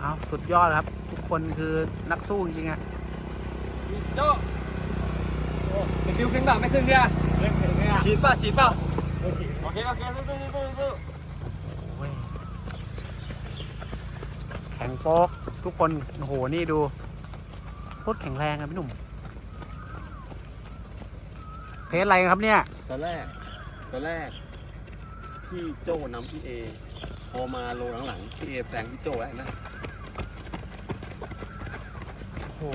เอาสุดยอดครับ ทุกคนคือนักสู้จริงๆอะโจ้โอ้เป็นฟิวขึ้นบ้างไม่ขึ้นเนี่ยฉีดป่ะฉีดป่ะโอเคโอเคสู้สู้สู้สู้สู้โอ้ยแข็งโป๊กทุกคนโอ้โหนี่ดูโคตรแข็งแรงอะพี่หนุ่ม เพจอะไรครับเนี่ย ตอนแรกตอนแรก พี่โจ้นำพี่เอพ อมาโลหลังๆพี่เอแซงพี่โจ้แล้วนะโอ้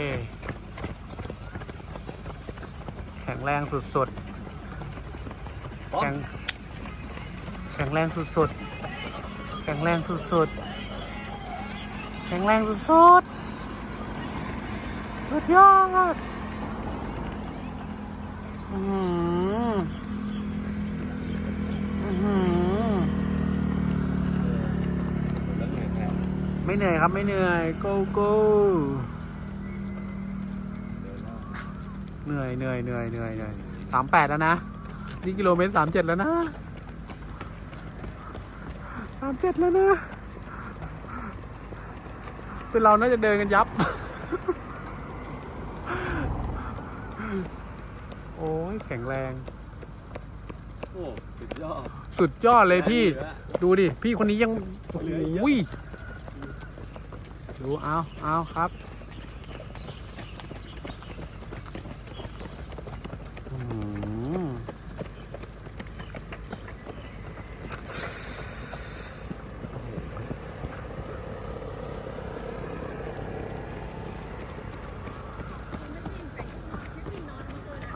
ยแข็งแรงสุดๆพร้อมแข็งแข็งแรงสุดๆ แข็งแรงสุดๆ แข็งแรงสุดๆ สุดยอดอือหืออื้อหือ แล้วเหนื่อยแทน ไม่ เหนื่อยครับไม่เหนื่อย go go เหนื่อยเหนื่อยเหนื่อยเหนื่อยเหนื่อยสามแปดแล้วนะ นี่กิโลเมตรสามเจ็ดแล้วนะสามเจ็ดแล้วนะ เป็นเราน่าจะเดินกันยับ โอ้ยแข็งแรง โอ้ สุดยอด สุดยอดเลยพี่เหลือดูดิ พี่คนนี้ยัง โอ้เหโหลือเยอะ ดูเอาเอาครับอื้อหือ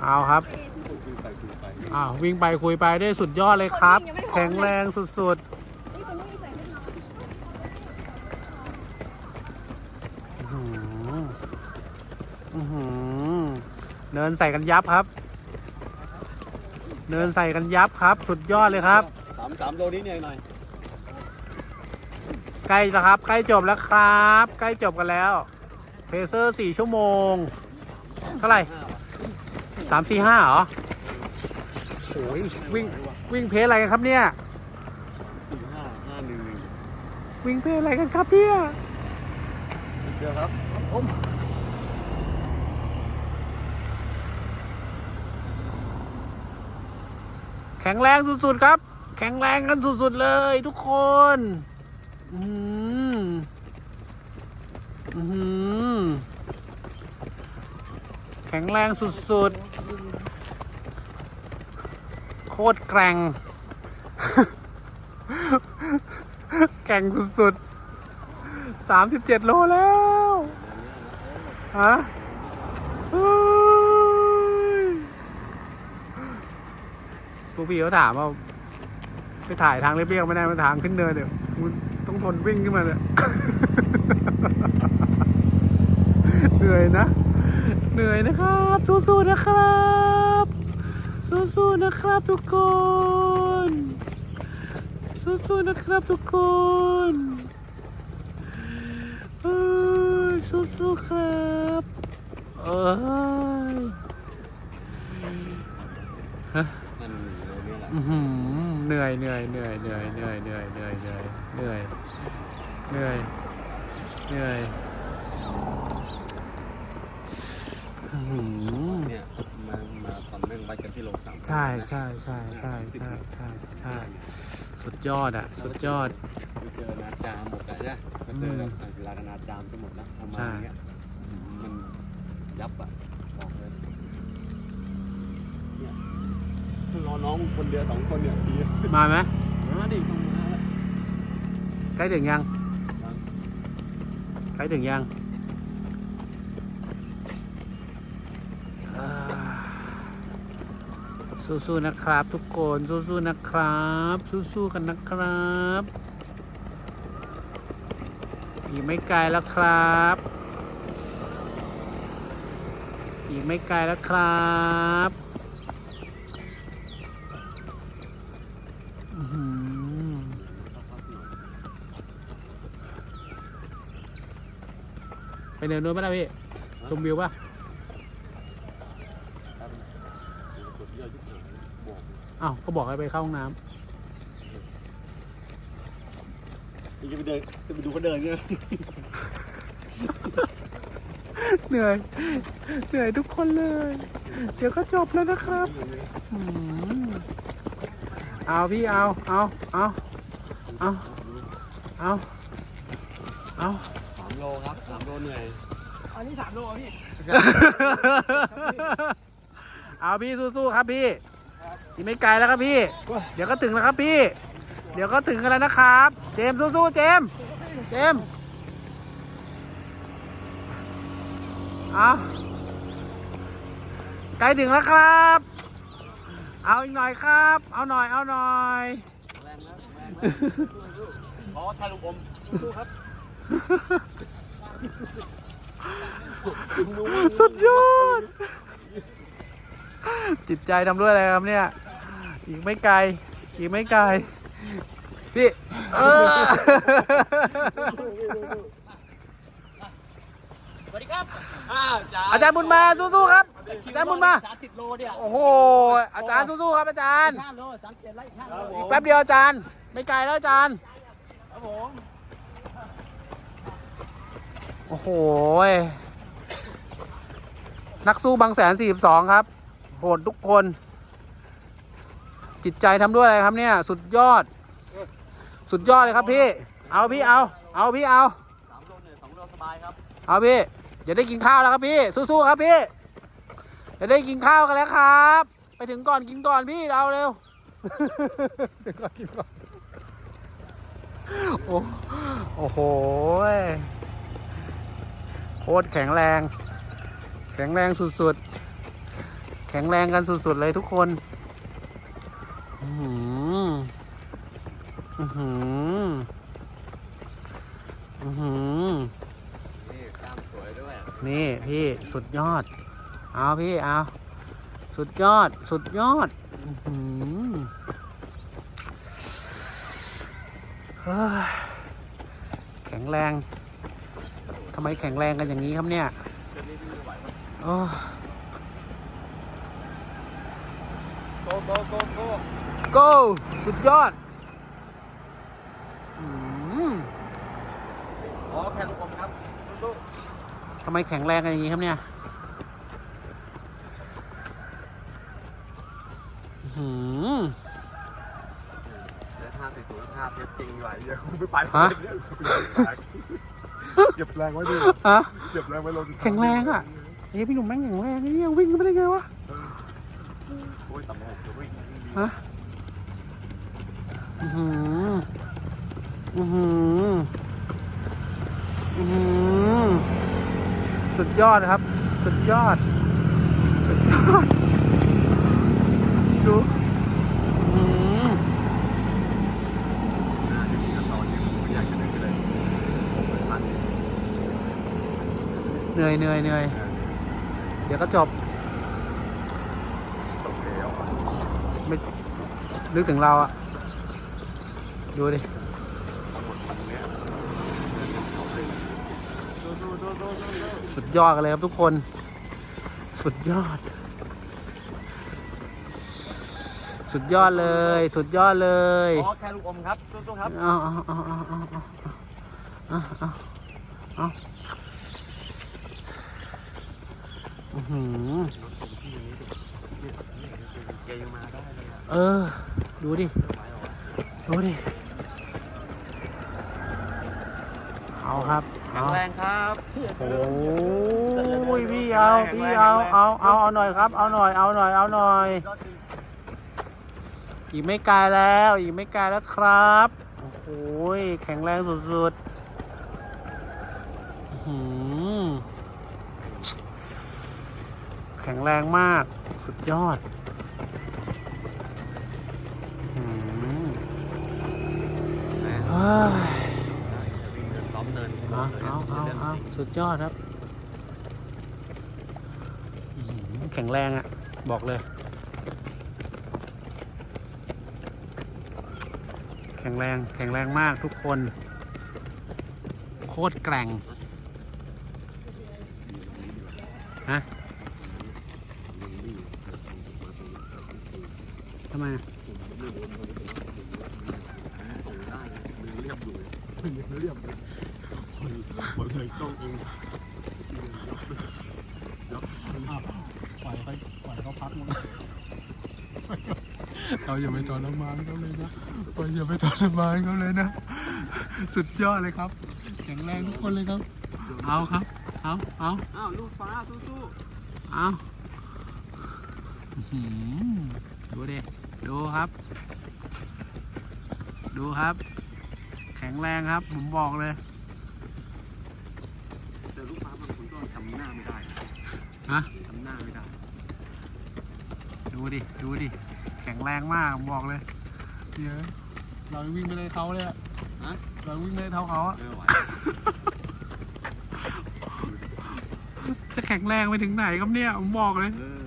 เอาครับคุยไปคุยไปอ้าววิ่งไปคุยไปได้สุดยอดเลยครับ แข็งแรงสุดๆอื้อหืออื้อหือเนินใส่กันยับครับ เนินใส่กันยับครับ สุดยอดเลยครับ สามสามโลนี้เนี่ยหน่อยใกล้แล้วครับ ใกล้จบแล้วครับ ใกล้จบกันแล้วเพเซอร์สี่ชั่วโมง เท่าไหร่ห้าว่ะสามสี่ห้าเหรอโอ้ยวิ่งวิ่งเพจอะไรกันครับเนี่ยสี่ห้าห้าหนึ่งหนึ่งวิ่งเพจอะไรกันครับเนี่ย เดียวครับ แข็งแรงสุดๆครับ แข็งแรงกันสุดๆเลยทุกคน อืมอืมแข็งแรงสุดๆ โคตรแกร่ง แกร่งสุดๆสามสิบเจ็ดโลแล้ว ฮะเฮ้ย พว กพี่เขาถามว่าไปถ่ายทางเรียบๆไม่ได้มาทางขึ้นเนินเดี๋ยวต้องทนวิ่งขึ้นมาเลยเหนื่อยนะ เหนื่อยนะครับ สู้ๆนะครับ สู้ๆนะครับทุกคน สู้ๆนะครับทุกคนเอ้ยสู้ๆครับเอ้ยห้าหนึ่งหนึ่งโลนี้แหละ เหนื่อยเหนื่อยเหนื่อยเหนื่อยเหนื่อยเหนื่อยเหนื่อยเหนื่อยเหนื่อยเหนื่อยเหนื่อยอื้อหือเนี่ยมามาตอนแม่งวัดกันที่โลสามใช่ใช่ใช่ใช่ใช่ใช่ใช่สุดยอดอะ สุดยอดไปเจอนาจามหมดอะใช่ไหมมาเจอแบบเวลากันนาจามไปหมดนะเอามาใช่อย่างเงี้ยอื้อหือมันยับอะบอกเลยเนี่ย รอน้องคนเดียวสองคนเนี่ยดีมาไหมมาดิต้องมาแล้วใกล้ถึงยังใกล้ถึงยังอ่าสู้ๆนะครับ ทุกคนสู้ๆนะครับ สู้ๆกันนะครับอีกไม่ไกลแล้วครับอีกไม่ไกลแล้วครับอื้อหือ ไปเดินนู้นป่ะนะพี่ ชมวิวป่ะกดเยอะยุบหายบอกอ้าวก็บอกให้ไปเข้าห้องน้นี่จะไปเดินดินจะไปดูเขาเดินใช่ไหมเหนื่อย เหนื่อยทุกคนเลย เดี๋ยวก็จบแล้วนะครับอืมเอาพี่เอา เอา เอา เอา เอา เอาสาม โลครับสามโลเหนื่อยอันนี้สามโลอะพี่เอาพี่สู้ๆครับพี่อีกไม่ไกลแล้วครับพี่ เดี๋ยวก็ถึงแล้วครับพี่ เดี๋ยวก็ถึงกันแล้วนะครับ เจมส์สู้ๆเจมส์เจมส์เอาใกล้ถึงแล้วครับ เอาอีกหน่อยครับ เอาหน่อยเอาหน่อยแรงแล้วแรงแล้วอ๋อทายลูกอมสู้ครับ สุดยอด จิตใจทำด้วยอะไรครับเนี่ย อีกไม่ไกล อีกไม่ไกล พี่ เออ สวัสดีครับอ้าวจ้าอาจารย์บุญมาสู้ๆครับ อาจารย์บุญมา สามสิบโลเนี่ยโอ้โห อาจารย์สู้ๆครับอาจารย์ ห้าโลสามเจ็ดไร่ห้าโลอีกแป๊บเดียวอาจารย์ ไม่ไกลแล้วอาจารย์ ครับผม โอ้โห นักสู้บางแสน42ครับ โหดทุกคน จิตใจทำด้วยอะไรครับเนี่ย สุดยอด สุดยอดเลยครับพี่ เอาพี่เอา เอาพี่เอา สามโลเหนื่อยสองโลสบายครับ เอาพี่อย่าได้กินข้าวแล้วครับพี่ สู้ๆครับพี่อย่าได้กินข้าวกันแล้วครับ ไปถึงก่อนกินก่อนพี่เอาเร็ว ถึงก่อนกินก่อน โอ้โอ้โห โคตรแข็งแรง แข็งแรงสุดๆ แข็งแรงกันสุดๆเลยทุกคนอือหืออือหืออือหือนี่กล้ามสวยด้วยนี่พี่สุดยอด เอาพี่เอาสุดยอด สุดยอดอื้อหือเฮ้ยแข็งแรง ไมแข็งแรงกันอย่างนี้ครับเนี่ยโอ้โกโกโกโก go สุดยอดอืมอ๋อแค่ลูกอมครับสู้ทำไมแข็งแรงกันอย่างนี้ครับเนี่ยอื้อหือๆเดี๋ยวท่าติดศูนย์ท่าเพชรจริงไหวเดี๋ยวคงไม่ไปฮะเก็บ แรงไว้ดิฮะเก็บแรงไว้ลงแข็งแรงอะเฮ้ยพี่หนุ่มแม่งแข็งแรงนี่ยังวิ่งไปได้ไงวะโอ้ยต่ำหกเดี๋ยววิ่งฮะอือหืออือหืออือหือสุดยอดครับ สุดยอด สุดยอด ดูอื้อหือ น่าจะมีขั้นตอนที่ผมอยากจะนึกเลยผมเลยผ่าน เห นื่อยเหนื่อยเหนื่อยเดี๋ยวก็จบตกแล้วไม่นึกถึงเราอะดูดิทั้งหมดตรงเนี้ยเอาเลยดูดูดูดูดูดูสุดยอดกันเลยครับทุกคน สุดยอด สุดยอดเลย สุดยอดเลยอ๋อแค่ลูกอมครับสู้ๆครับเอาเอาเอาเอาเอาเอาเอาเอาอื้อหือ ตรงที่อย่างนี้ดิ เนี่ยเนี่ยแกยังมาได้เลยอะเออ ดูดิไหวเหรอวะดูดิ เอาครับแข็เอางแรงครับ โอ้ยพี่เอา พี่เอา เอา เอา เอาหน่อยครับ เอาหน่อย เอาหน่อย เอาหน่อยยอดจริงอีกไม่ไกลแล้ว อีกไม่ไกลแล้วครับ โอ้โหยแข็งแรงสุดๆอื้อหือแข็งแรงมาก สุดยอดเฮ้ยวิ่งเดินล้อมเนินเอาเอาเอาเอาสุดยอดครับ แข็งแรงอะบอกเลย แข็งแรง แข็งแรงมากทุกคน โคตรแกร่ง ฮะ ทำไมอะสูงได้มือเรียบอยู่เรียบเลยคนคนเลยต้องเองปล่อยเขาปล่อยเขาพักมั้งเราอย่าไปทรมานเขาเลยนะเราอย่าไปทรมานเขาเลยนะ สุดยอดเลยครับ แข็งแรงทุกคนเลยครับ เอาครับ เอาเอาอ้าวลูกฟ้าสู้เอาอื้อหือดู ดิดูครับ ดูครับ แข็งแรงครับ ผมบอกเลย แต่ลูกค้าบางคนก็ทำหน้าไม่ได้ฮะ ทำหน้าไม่ได้ ดูดิ ดูดิ แข็งแรงมาก ผมบอกเลยเดี๋ยวเราวิ่งไปเลยเขาเลยอะฮะ เราวิ่งไปเลยเท่าเขาอะไม่ไหวจะแข็งแรงไปถึงไหนครับเนี่ย ผมบอกเลยเออ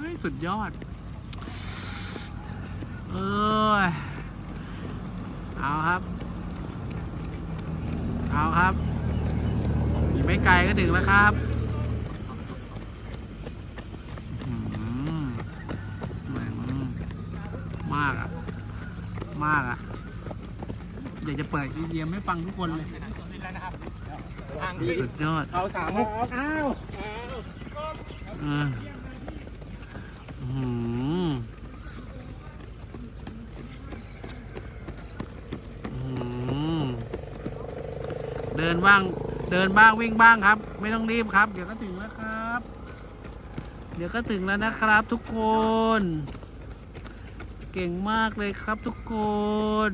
เฮ้ยสุดยอด เออเอาครับ เอาครับอีกไม่ไกลก็ถึงแล้วครับอื้อหืออืมมากอะมากอะอยากจะเปิดอีเดียมให้ฟังทุกคนเลยๆทางสุดยอดเอาสามมุกอ้าวอืมอื้อหืออื้อหือ เดินบ้าง เดินบ้างวิ่งบ้างครับ ไม่ต้องรีบครับ เดี๋ยวก็ถึงแล้วครับ เดี๋ยวก็ถึงแล้วนะครับ ทุกคน เก่งมากเลยครับทุกคน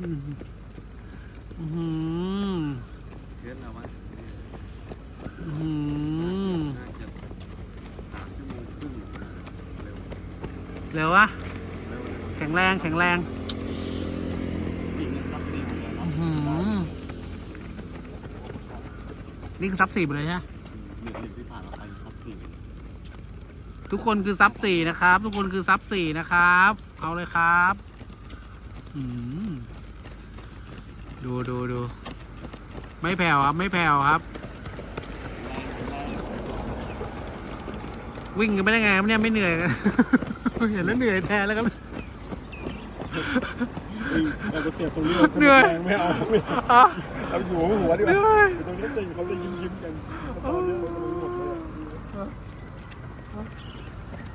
อื้อหือเยอะแล้ววะอื้อหือน่าจะสามเร็ววะแข็งแรงแข็งแรงรับนี่หมดเลยเนาะ อื้อหือ นี่คือซับสี่หมดเลยใช่ไหมหนึ่งหนึ่งที่ผ่านมาไปครับสี่ทุกคนคือซับสี่นะครับ ทุกคนคือซับสี่นะครับ เอาเลยครับอืมดูดูดูไม่แผ่วครับ ไม่แผ่วครับ วิ่งกันไม่ได้ไงครับเนี่ยไม่เหนื่อยกัน เห็นแล้วเหนื่อยแทนแล้วครับเราจะเสียตรงนี้เหนื่อย ไม่เอาไม่เอา เอาหัวหัวดีกว่านื่อยตรงนี้จริงเขาจะยิ้มยิ้มกันตอนนี้มันหมดเลย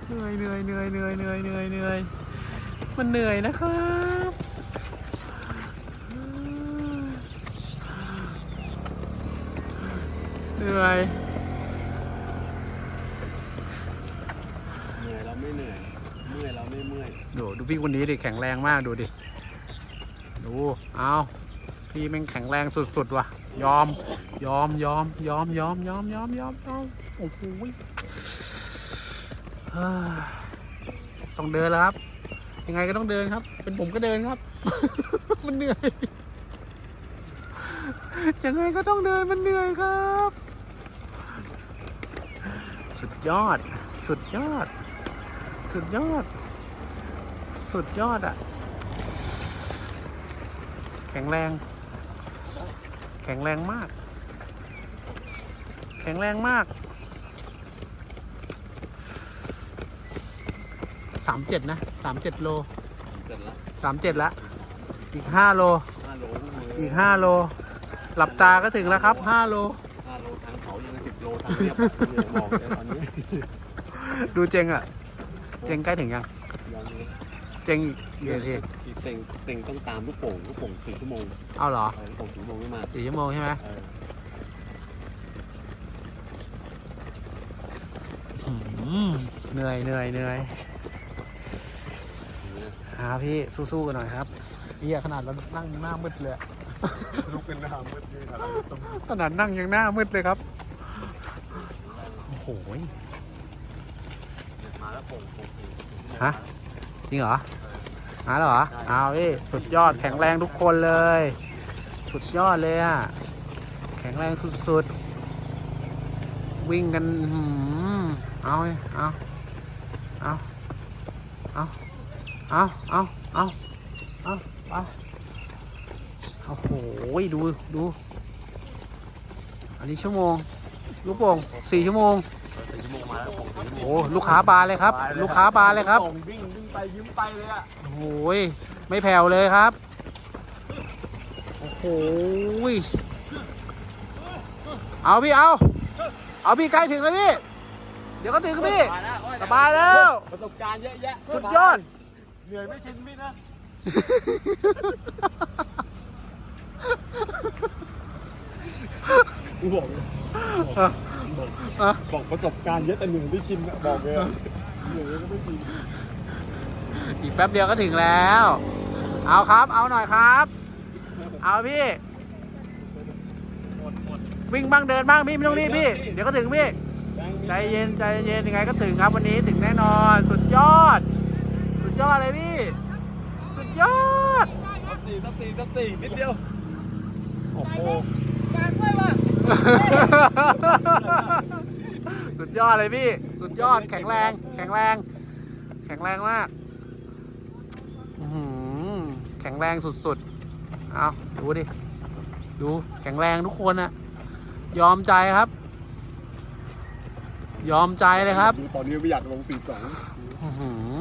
เหนื่อยเหนื่อยเหนื่อยเหนื่อยเหนื่อยเหนื่อยเหนื่อยมันเหนื่อยนะครับเหนื่อยเหนื่อยเราไม่เหนื่อยเมื่อยเราไม่เมื่อยดูดูพี่คนนี้ดิแข็งแรงมากดูดิดูเอา พี่แม่งแข็งแรงสุดๆว่ะ ยอม ยอมยอมยอมยอมยอมยอมยอมยอมโอ้โหต้องเดินแล้วครับ ยังไงก็ต้องเดินครับ เป็นผมก็เดินครับ มันเหนื่อยยังไงก็ต้องเดินมันเหนื่อยครับ สุดยอด สุดยอด สุดยอด สุดยอดอะ แข็งแรง ข็งแรงมาก แข็งแรงมากสามเจ็ดนะสามเจ็ดโลเสร็จแล้วสามเจ็ดละอีกห้าโล ห้าโลอีกห้าโล หลับตาก็ถึงแล้วครับห้าโล ห้าโลทางเขายังสิบโลทางเรียบเนี่ยมองเลยตอนนี้ ดูเจงอะ เจงใกล้ถึงยัง ยังเลย เจงอีกเดี๋ยวทีอีกเต็งเต็งต้องตามลูกโป่งลูกโป่งสี่ชั่วโมงเอาเหรอเออลูกโป่งสี่ชั่วโมงไม่มาสี่ชั่วโมงใช่ไหมเอออืมเหนื่อยเหนื่อยเหนื่อยอย่างเงี้ยหาพี่สู้ๆกันหน่อยครับพี่ขนาดเรานั่งหน้ามืดเลยอะลุกเป็นหน้ามืดยืนอะไรต้องขนาดนั่งยังหน้ามืดเลยครับโอ้โห มาแล้วโป่งโป่งสี่ฮะ จริงเหรอหาแล้วเหรอเอาพี่สุดยอดแข็งแรงทุกคนเลย สุดยอดเลยอะแข็งแรงสุดๆ วิ่งกันอื้อหือเอาเลยเอาเอาเอาเอาเอาเอาเอาโอ้โหดูดู อันนี้ชั่วโมง ลูกโป่งสี่ชั่วโมง สี่ชั่วโมงมาแล้วโป่งสี่ชั่วโมงโอ้ลูกค้าบานเลยครับ ลูกค้าบานเลยครับโป่งวิ่งวิ่งไปยิ้มไปเลยอะโอ้ยไม่แผ่วเลยครับ โอ้โหโหยเอาพี่เอา เอาพี่ใกล้ถึงแล้วพี่ เดี๋ยวก็ถึงพี่ สบายแล้ว ประสบการณ์เยอะแยะสุดยอด เหนื่อยไม่ชินพี่นะกูบอกเลยบ อกบอกอะบอกประสบการณ์เยอะแต่เหนื่อยไม่ชินอะบอกเลยอะเหนื่อยก็ไม่ชินอีกแป๊บเดียวก็ถึงแล้ว เอาครับ เอาหน่อยครับ เอาพี่ หมดหมดวิ่งบ้างเดินบ้างพี่ไม่ต้องรีบพี่ เดี๋ยวก็ถึงพี่แบงค์มีใจเย็นใจเย็นยังไงก็ถึงครับวันนี้ถึงแน่นอน สุดยอด สุดยอดเลยพี่ สุดยอด ทับสี่ทับสี่ทับสี่นิดเดียว โอ้โห สุดยอดเลยพี่ สุดยอดแข็งแรง แข็งแรง แข็งแรงมากอื้อหือแข็งแรงสุดๆ เอาดูดิ ดูแข็งแรงทุกคนอะยอมใจครับ ยอมใจเลยครับดูตอนนี้ไม่อยากลงสี่สองอื้อหือ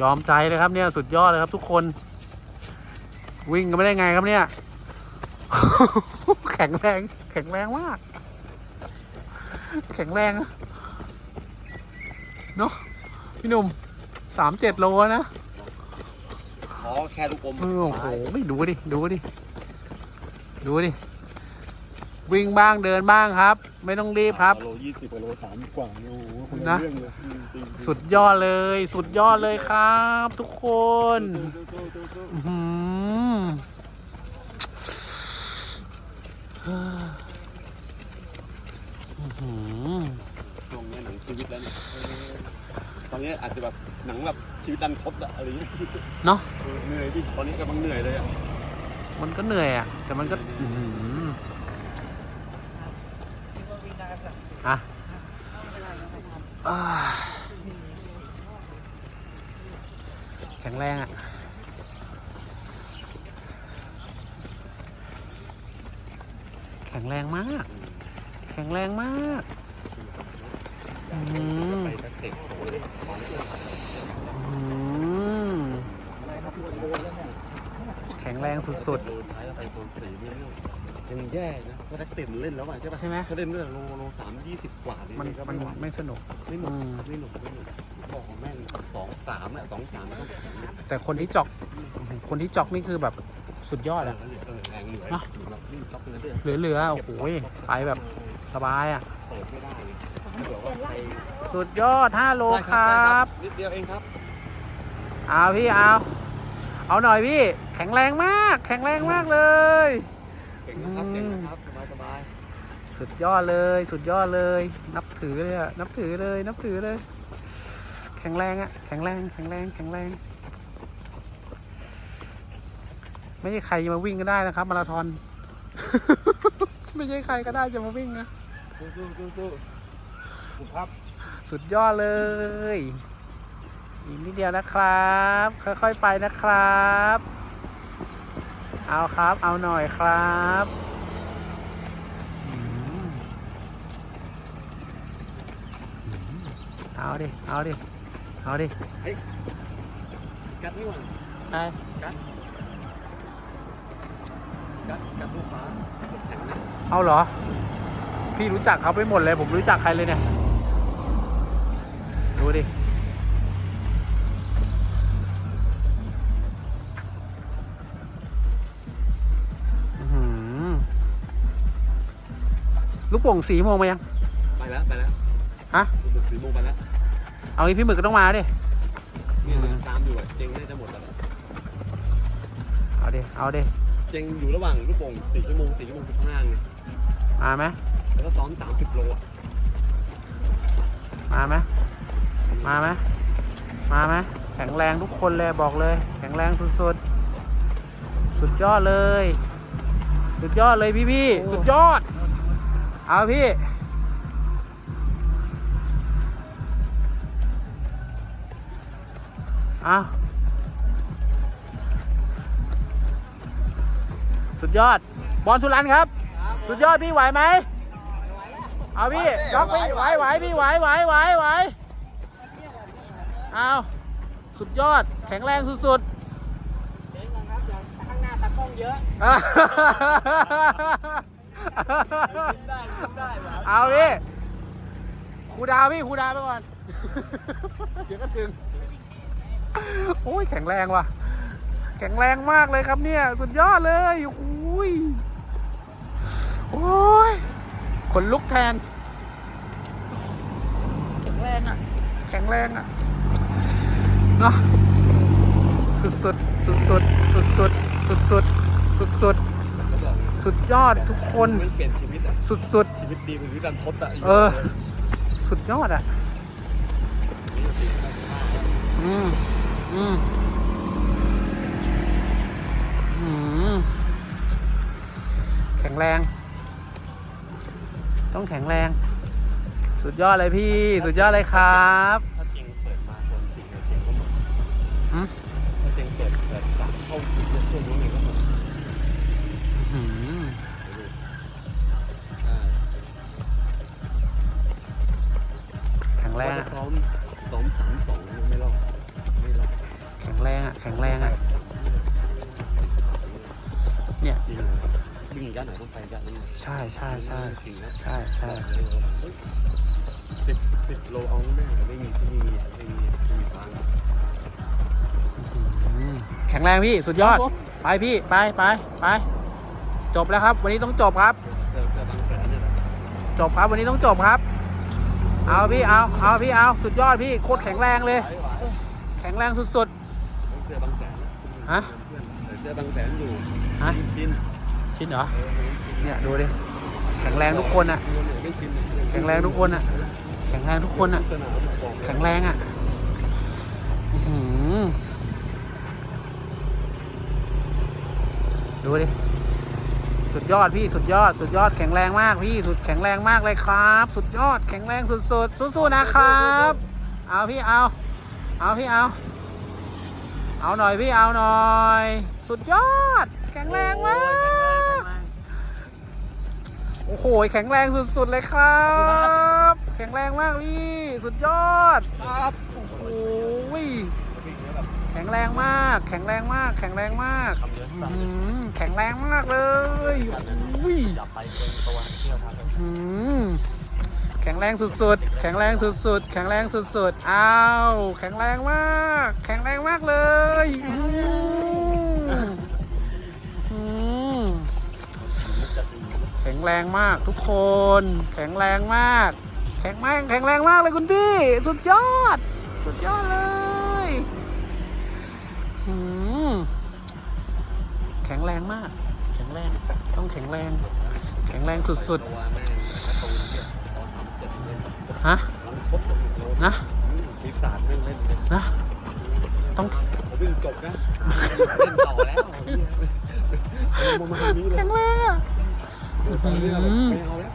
ยอมใจเลยครับเนี่ยสุดยอดเลยครับทุกคน วิ่งกันไม่ได้ไงครับเนี่ยแข็งแรง แข็งแรงมาก แข็งแรงนะเนาะพี่หนุ่มสามเจ็ดโลนะขอแค่ลูกอมเออโอ้โหดูดิ ดูดิ ดูดิ วิ่งบ้างเดินบ้างครับ ไม่ต้องรีบครับโลยี่สิบโลสามกว่าเนี่ยโอ้โหคนละนะเรื่องเลยจริงๆสุดยอดเลย สุดยอดเลยครับ ทุกคนสู้ๆสู้ๆสู้อื้อ หืออื้อหือๆช่วงนี้หนังชีวิตแล้วเนี่ยเออตอนนี้อาจจะแบบหนังแบบชีวิตดันทดอะอะไรอย่างเงี้ยเนาะเออเหนื่อยดิตอนนี้กำลังเหนื่อยเลยอะมันก็เหนื่อยอะแต่มันก็อื้อหืออะอ่าแข็งแรงอะ แข็งแรงมาก แข็งแรงมากอืมไปนักเตะโอ้ยของอืมแข็งแรงสุดโดนท้ายแล้วไปโดนสีไม่เรื่องยังแย่นะเพราะนักเตะมันเล่นแล้วอะใช่ปะใช่ไหม เขาเล่นตั้งแต่โลโลสามยี่สิบกว่าเลยๆ มันก็มันไม่ไหวไม่สนุก ไม่หนุกอืม ไม่หนุกไม่หนุกบอกของแม่งสองสามอะสองสามมันต้องแข็งนะแต่คนที่จอก คนที่จอกนี่คือแบบ สุดยอดเออะอเออแรงเหนื่อยเนอะอยู่แบบนี่จ็อกเลยเนี่ยเหลือๆโอ้โหไปแบบสบายอะเปิดไม่ได้เลยถ้าเกิดว่าไปสุดยอด5โลได้ครัได้บนิดเดียวเองครับเอาพี่เอาเอาหน่อยพี่ แข็งแรงมาก แข็งแรงมากเลยเก่งนะครับเก่งนะครับสบายสบายสุดยอดเลย สุดยอดเลย นับถือเลยอะนับถือเลย นับถือเลย แข็งแรงอะแข็งแรง แข็งแรง แข็งแรง ไม่ใช่ใครจะมาวิ่งก็ได้นะครับ มาราธอน ไม่ใช่ใครก็ได้จะมาวิ่งนะสู้สู้สู้สู้คุณครับ สุดยอดเลยอีกนิดเดียวนะครับ ค่อยๆไปนะครับ เอาครับ เอาหน่อยครับอืมเอาดิ เอาดิ เอาดิกัดนี่หว่าไปกัด กัดกัดลูกฟ้าแข็งนะเอาเหรอ พี่รู้จักเขาไปหมดเลย ผมรู้จักใครเลยเนี่ย ดูดิ อื้อหือลูกโป่งสีโมงมายัง ไปแล้วไปแล้วฮะ รู้สึกสีโมงไปแล้วเอางี้พี่หมึกก็ต้องมาดิ เนี่ยตามอยู่อะเจงน่าจะหมดแล้ว เอาดิ เอาดิ เจงอยู่ระหว่างลูกโป่งสี่ชั่วโมงสี่ชั่วโมงสิบห้าไงมาไหมแล้วก็ซ้อมสามสิบโลอะมาไหมมาไหมมาไหมแข็งแรงทุกคนเลยบอกเลย แข็งแรงสุดๆ สุดยอดเลย สุดยอดเลยพี่พี่ๆสุดยอด เอาพี่เอา สุดยอด บอลสุรันครับ สุดยอดพี่ไหวไหมเอาพี่จ็อกพี่ไหวไหวพี่ไหวไหวไหวไหวเอาสุดยอดแข็งแรงสุดๆเยอะอะกินได้กินได้หวานเอาพี่ครูดาวพี่ครูดาวไปก่อนเดี๋ยวก็ถึงโอ้ยแข็งแรงว่ะ แข็งแรงมากเลยครับเนี่ย สุดยอดเลยโอ้ยโอ้ยขนลุกแทน แข็งแรงอะ แข็งแรงอะเนาะสุดสุดสุดสุดสุดสุดสุดสุดสุดสุดสุดยอดทุกคนมันเปลี่ยนชีวิตอะสุดสุดชีวิตดีเป็นชีวิตดันทดอะเออ สุดยอดอะอืมอืม ข็งแรง ต้องแข็งแรง สุดยอดเลยพี่ สุดยอดเลยครับถ้าเจงเปิดมาคนสิ่งเจงก็หมดอืมถ้าเจงเปิดเปิดสามเข้าสิบเนี่ยช่วงนี้ก็หมดอืมใช่แข็งแรงว่าอะจะซ้อมซ้อมสามสองไม่รอดไม่รอดแข็งแรงอะแข็งแรงอะเนี่ยจริงวิ่ง ยันไหนต้องไปยันนั้นใช่ใช่ใช่ใช่ใช่สิบสิบโลเอาแม่ไม่มีที่มีไม่มีไม่มีทางแข็งแรงพี่สุดยอด ไปพี่ไปไปไป จบแล้วครับ วันนี้ต้องจบครับ จบครับวันนี้ต้องจบครับ เอาพี่เอาเอาพี่เอาสุดยอดพี่โคตรแข็งแรงเลย แข็งแรงสุดเสื้อบางแสนนะฮะเสื้อบางแสนอยู่ฮะ ชินชินเหรอ เนี่ยดูดิ แข็งแรงทุกคนอะ แข็งแรงทุกคนอะ แข็งแรงทุกคนอะ แข็งแรงอะดูดิ สุดยอดพี่สุดยอด สุดยอดแข็งแรงมากพี่สุดแข็งแรงมากเลยครับ สุดยอดแข็งแรงสุดๆสู้ๆนะครับ เอาพี่เอา เอาพี่เอาเอาหน่อยพี่เอาหน่อย สุดยอด แข็งแรงมาก โอ้โห แข็งแรงสุดๆเลยครับ แข็งแรงมากพี่ สุดยอด ครับ โอ้โหแข็งแรงมาก แข็งแรงมาก แข็งแรงมากทำเยอะอื้อสั่งหือแข็งแรงมากเลยอุ้ยจับไปเป็นตัวเที่ยวครับอื้อหือแข็งแรงสุดๆ แข็งแรงสุดๆ แข็งแรงสุดๆ อ้าว แข็งแรงมาก แข็งแรงมากเลยอื้อหืออื้อแข็ งแรงมากทุกคน แข็งแรงมาก แข็งแรงแข็งแรงมากเลยคุณพี่ สุดยอด สุดยอดเลยหืมแข็งแรงมาก แข็งแรงต้องแข็งแรง แข็งแรงสุดตัวแม่งการะตูนเนี่ยตอนทำเจ็ดเล่นๆฮะหลังครบตัวโลนะปีศาจเล่นเล่นเล่นนะต้องผมวิ่งจบนะเล่นต่อแล้วมามาทางนี้เลยแข็งแรงอะไม่เอาแล้ว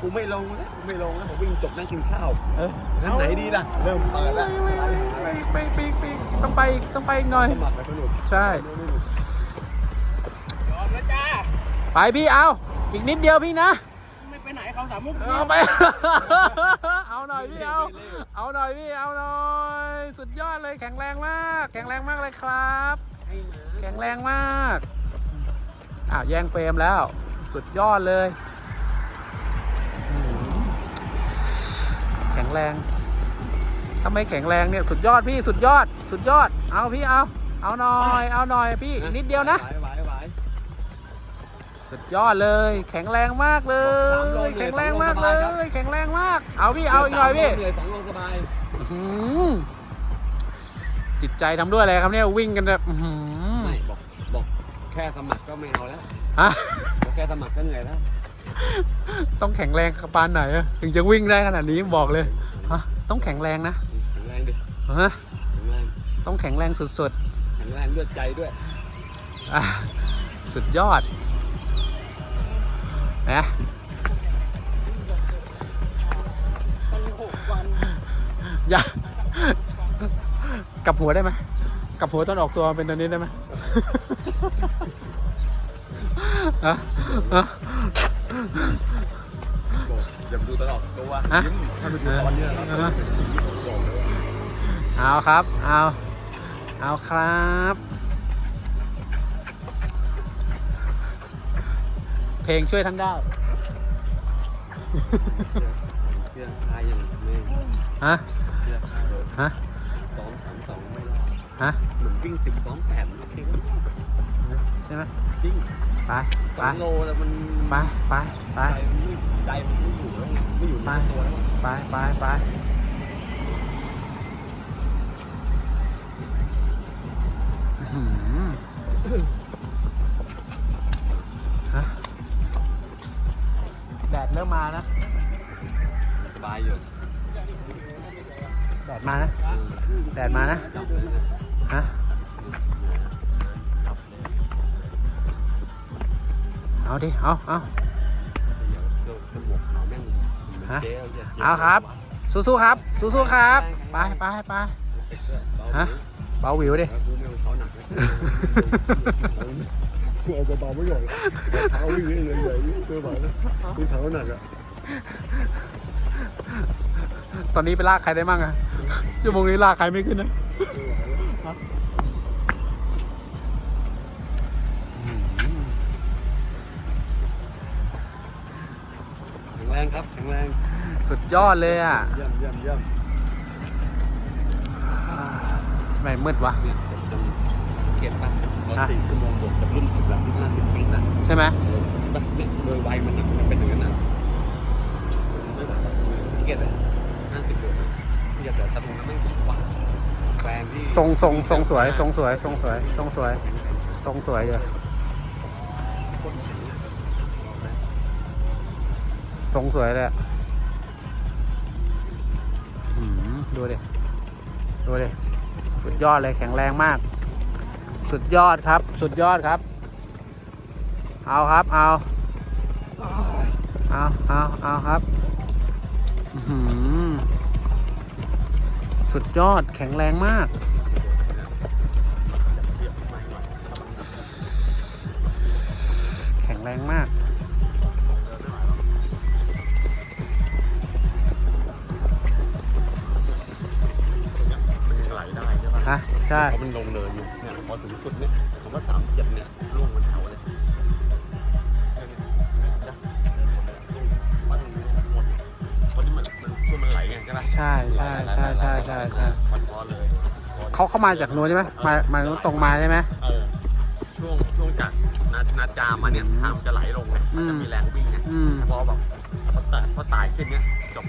กูไม่ลงแล้วกูไม่ลงแล้วผมวิ่งจบนั่งกินข้าวเอองั้นไหนดีล่ะ เริ่มเปิดแล้วไปไปไปไปไปต้องไปอีกต้องไปอีกหน่อยสมัครไปสนุกใช่ยอมแล้วจ้าไปพี่เอาอีกนิดเดียวพี่นะไม่ไปไหนเขาสามมุกเอาไปเอาหน่อยพี่เอาเอาหน่อยพี่เอาหน่อยสุดยอดเลยแข็งแรงมาก แข็งแรงมากเลยครับ แข็งแรงมากอ้าวแย่งเฟรมแล้ว สุดยอดเลย แข็งแรง ถ้าไม่แข็งแรงเนี่ยสุดยอดพี่สุดยอด สุดยอด เอาพี่เอา เอาหน่อย เอาหน่อยพี่อีกนิดเดียวนะไหวไหวไหวสุดยอดเลย แข็งแรงมากเลย แข็งแรงมากเลย แข็งแรงมาก เอาพี่เอาอีกหน่อยพี่เหนื่อยสองโลสบายอื้อหือจิตใจทำด้วยอะไรครับเนี่ยวิ่งกันแบบอื้อหือไม่บอกบอกแค่สมัครก็ไม่เอาแล้วฮะบอกแค่สมัครก็เหนื่อยแล้ว ต้องแข็งแรงปานไหนอะถึงจะวิ่งได้ขนาดนี้บอกเลยฮะต้องแข็งแรงนะแข็งแรงดิฮะแข็งแรงต้องแข็งแรงสุดแข็งแรงเลือดใจด้วยๆอะสุดยอดนะอย่ากลับหัวได้ไหมกลับหัวตอนออกตัวเป็นตอนนี้ได้ไหม ฮะฮะบอกอย่าดูตลอดตัวฮะยิ้มถ้าไปดูตอนเนี้ยเราฮะบอกเลยว่าเอาครับ เอา เอาครับ เพลงช่วยท่านได้เชื่อใครอย่างไม่ฮะเชื่อใครเลยฮะสองสามสองไม่รอดฮะเหมือนวิ่งสิบสองแปดโอเคใช่ไหมจริง ไปสไปองโลแล้วมันไปไปไป ใจมันไม่ใจมันไม่อยู่แล้วไม่อยู่ในตัวแล้วไปไปไปอื้อหือฮะแดดเริ่มมานะ สบายอยู่แดดมานะ แดดมานะจับเลยนะฮะ เอาดิ เอาเอาเอนฮะเอาครับ สู้ๆครับ สู้ๆครับ ไปไปไปฮะ เบาวิวดิกูเอาเบาๆไม่หย่อนเท้าวิ่งเรื่อยๆเรื่อยๆนะมีเท้าหนักอะ ตอนนี้ไปลากใครได้มั่งอะชั่วโมงนี้ลากใครไม่ขึ้นนะ รงครับแข็งแรงสุดยอดเลยอะเยี่ยมเยี่ยมเยี่ยมไม่มืดวะเนี่ยผมจะเก็บป่ะพอสี่ชั่วโมงบวกกับรุ่นอีกแบบที่ห้าสิบปีนะใช่ไหมแบบเนี่ยโดยวัยมันนะมันเป็นอย่างนั้นนะไม่แบบเก็บเลยห้าสิบบวกนะเก็บแต่ตะลุงนั้นไม่ถูกว่าแฟนที่ทรงทรงทรงสวยทรงสวยทรงสวยทรงสวยทรงสวยอยู่ ทรงสวยเลยดูดิ ดูดิ สุดยอดเลยแข็งแรงมาก สุดยอดครับ สุดยอดครับ เอาครับ เอา เอาเอาเอาครับสุดยอดแข็งแรงมาก ใช่ เพราะมันลงเนินอยู่เนี่ยพอถึงจุดเนี่ยผมว่าสามเจ็ดเนี่ยล่วงบนเขาเลยนหมดเพราะนี่มันมันมันไหลไงใช่ใช่ใช่ใช่ใช่ใช่ใช่มันพอเลยเขาเข้ามาจากนู้นใช่ไหมมามานู้นตรงมาใช่ไหมเออช่วงช่วงจากนานาจามาเนี่ยทางมันจะไหลลงเลยมันจะมีแรงวิ่งไงอืมพอแบบพอตายพอตายขึ้นเนี่ยจบ